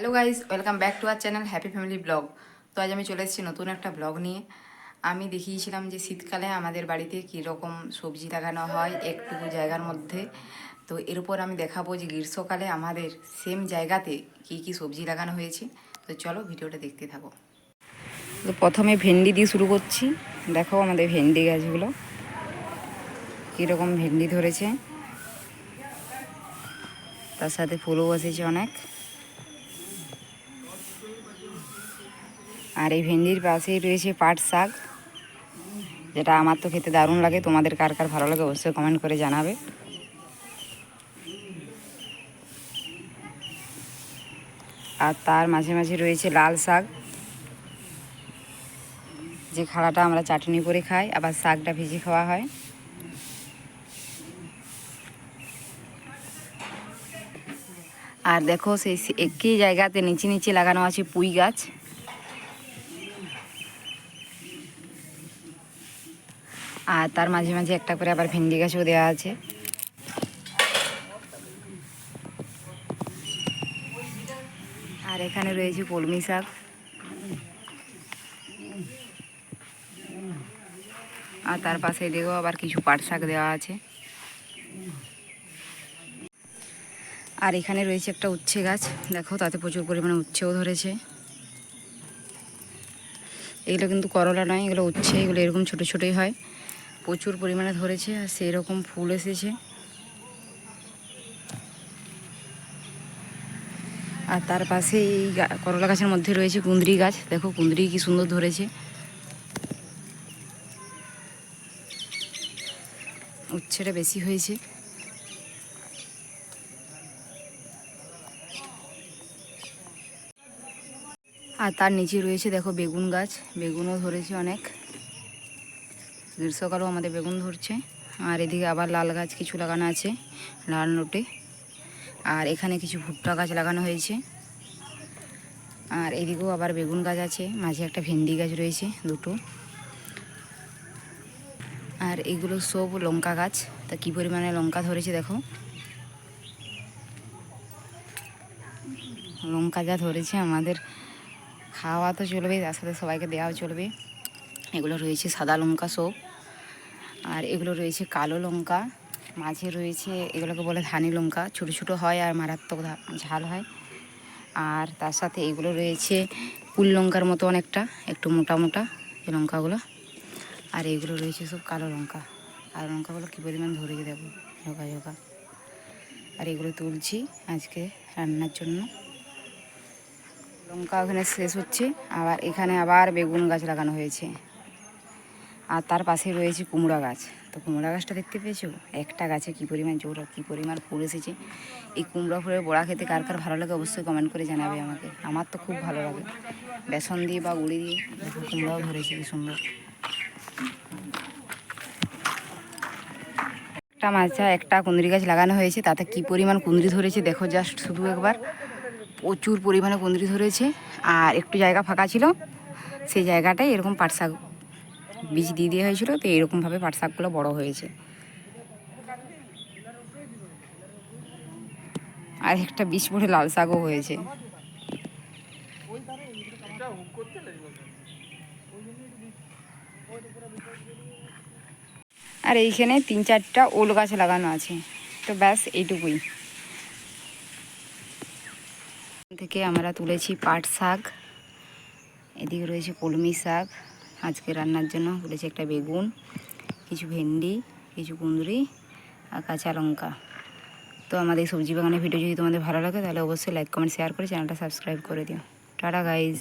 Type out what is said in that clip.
Hello guys welcome back to our channel happy family blog তো আজ আমি চলে এসেছি নতুন একটা ব্লগ নিয়ে। আমি দেখিয়েছিলাম যে শীতকালে আমাদের বাড়িতে কীরকম সবজি লাগানো হয় একটুকু জায়গার মধ্যে। তো এর উপর আমি দেখাবো যে গ্রীষ্মকালে আমাদের সেম জায়গাতে কি কি সবজি লাগানো হয়েছে। তো চলো ভিডিওটা দেখতে থাকো। তো প্রথমে ভেন্ডি দিয়ে শুরু করছি। দেখো আমাদের ভেন্ডি গাছগুলো কীরকম ভেন্ডি ধরেছে। তার সাথে ফুলও বসেছে অনেক। আর এই ভেন্ডির পাশেই রয়েছে পাট শাক, যেটা আমার তো খেতে দারুণ লাগে। তোমাদের কার কার ভালো লাগে অবশ্যই কমেন্ট করে জানাবে। আর তার মাঝে মাঝে রয়েছে লাল শাক, যে খাড়াটা আমরা চাটনি করে খাই, আবার শাকটা ভেজে খাওয়া হয়। আর দেখো সেই একই জায়গাতে নিচে নিচে লাগানো আছে পুঁই গাছ। আর তার মাঝে মাঝে একটা করে আবার ভেন্ডি গাছও দেওয়া আছে। আর এখানে রয়েছে কলমি শাক। আর তার পাশে দেখো আবার কিছু পাট শাক দেওয়া আছে। আর এখানে রয়েছে একটা উচ্ছে গাছ। দেখো, তাতে প্রচুর পরিমাণে উচ্ছেও ধরেছে। এগুলো কিন্তু করলা নয়, এগুলো উচ্ছে, এগুলো এরকম ছোটো ছোটোই হয়। প্রচুর পরিমাণে ধরেছে আর সেই রকম ফুল এসেছে। আর তার পাশে এই করলা গাছের মধ্যে রয়েছে কুঁদরি গাছ। দেখো, কুঁদরি কি সুন্দর ধরেছে। উচ্ছেটা বেশি হয়েছে। আর তার নিচে রয়েছে, দেখো, বেগুন গাছ। বেগুনও ধরেছে অনেক। গ্রীষ্মকালেও আমাদের বেগুন ধরছে। আর এদিকে আবার লাল গাছ কিছু লাগানো আছে, লাল নোটে। আর এখানে কিছু ভুট্টা গাছ লাগানো হয়েছে। আর এদিকেও আবার বেগুন গাছ আছে, মাঝে একটা ভেন্ডি গাছ রয়েছে দুটো। আর এগুলো সব লঙ্কা গাছ, তা কী পরিমাণে লঙ্কা ধরেছে দেখো। লঙ্কা যা ধরেছে আমাদের, খাওয়া তো চলবে, তার সাথে সবাইকে দেওয়াও চলবে। এগুলো রয়েছে সাদা লঙ্কা সব। আর এগুলো রয়েছে কালো লঙ্কা, মাঝে রয়েছে এগুলোকে বলে ধানি লঙ্কা, ছোটো ছোটো হয় আর মারাত্মক ঝাল হয়। আর তার সাথে এগুলো রয়েছে কুল লঙ্কার মতো অনেকটা, একটু মোটা মোটা এই লঙ্কাগুলো। আর এগুলো রয়েছে সব কালো লঙ্কা। আর লঙ্কাগুলো কী পরিমাণ ধরেছে দেবো? ঝোঁকা ঝোঁকা। আর এগুলো তুলছি আজকে রান্নার জন্য। লঙ্কা ওখানে শেষ হচ্ছে। আবার এখানে আবার বেগুন গাছ লাগানো হয়েছে। আর তার পাশে রয়েছে কুমড়া গাছ। তো কুমড়া গাছটা দেখতে পেয়েছ? একটা গাছে কী পরিমাণ জোর, কী পরিমাণ ফুল এসেছে? এই কুমড়া ফুলের বড়া খেতে কার কার ভালো লাগে অবশ্যই কমেন্ট করে জানাবে আমাকে। আমার তো খুব ভালো লাগে। বেসন দিয়ে বা গুঁড়ি দিয়ে কুমড়াও ধরেছে কি সুন্দর। একটা মাঝে একটা কুঁদরি গাছ লাগানো হয়েছে, তাতে কি পরিমাণ কুঁদরি ধরেছে দেখো জাস্ট শুধু একবার। প্রচুর পরিমাণে কুঁদরি ধরেছে। আর একটু জায়গা ফাঁকা ছিল, সেই জায়গাটায় এরকম পাট শাক বীজ দিয়ে দেওয়া হয়েছিল, তো এরকমভাবে পাট শাকগুলো বড় হয়েছে। আর একটা বীজ পড়ে লাল শাকও হয়েছে। আর এইখানে তিন চারটা ওল গাছ লাগানো আছে, তো ব্যাস এইটুকুই। থেকে আমরা তুলেছি পাট শাক, এদিকে রয়েছে কলমি শাক। আজকে রান্নার জন্য বলেছে একটা বেগুন, কিছু ভেন্ডি, কিছু কুঁদরি আর কাঁচা লঙ্কা। তো আমাদের সবজি বাগানের ভিডিও যদি তোমাদের ভালো লাগে তাহলে অবশ্যই লাইক কমেন্ট শেয়ার করে চ্যানেলটা সাবস্ক্রাইব করে দিও। Tata guys